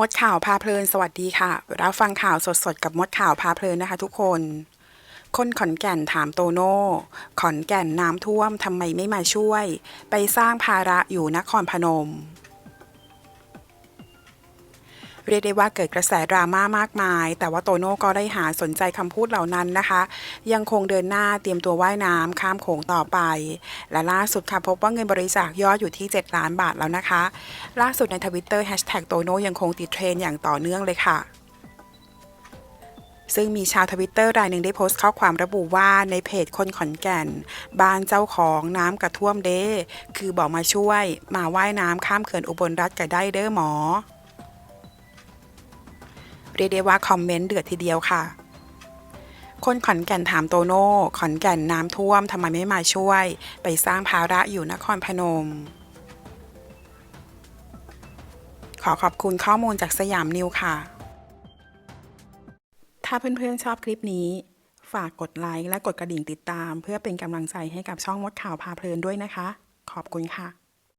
มดข่าวพาเพลินสวัสดีค่ะ รับฟังข่าวสดๆ กับมดข่าวพาเพลินนะคะทุกคน คนขอนแก่นถามโตโน่ ขอนแก่นน้ำท่วมทำไมไม่มาช่วย ไปสร้างภาระอยู่นครพนม เรียกได้ว่าเกิดกระแสดราม่ามากมาย แต่ว่าโตโน่ก็ได้หาสนใจคำพูดเหล่านั้นนะคะ ยังคงเดินหน้าเตรียมตัวว่ายน้ำข้ามโขงต่อไป และล่าสุดค่ะพบว่าเงินบริจาคยอดอยู่ที่ 7 ล้านบาทแล้วนะคะ ล่าสุดในทวิตเตอร์แฮชแท็กโตโน่ยังคงติดเทรนอย่างต่อเนื่องเลยค่ะซึ่งมีชาวทวิตเตอร์รายหนึ่งได้โพสต์ข้อความระบุว่าในเพจคนขอนแก่น บ้านเจ้าของน้ำกระท่วมเด้ คือบอกมาช่วย มาว่ายน้ำข้ามเขื่อนอุบลรัฐกันได้เด้อหมอ เรียกได้ว่าคอมเมนต์เดือดทีเดียวค่ะ คนขอนแก่นถามโตโน่ขอนแก่นน้ำท่วมทำไมไม่มาช่วย ไปสร้างภาระอยู่นครพนม ขอขอบคุณข้อมูลจากสยามนิวค่ะ ถ้าเพื่อนๆชอบคลิปนี้ ฝากกดไลค์และกดกระดิ่งติดตาม เพื่อเป็นกำลังใจให้กับช่องมดข่าวพาเพลินด้วยนะคะ ขอบคุณค่ะ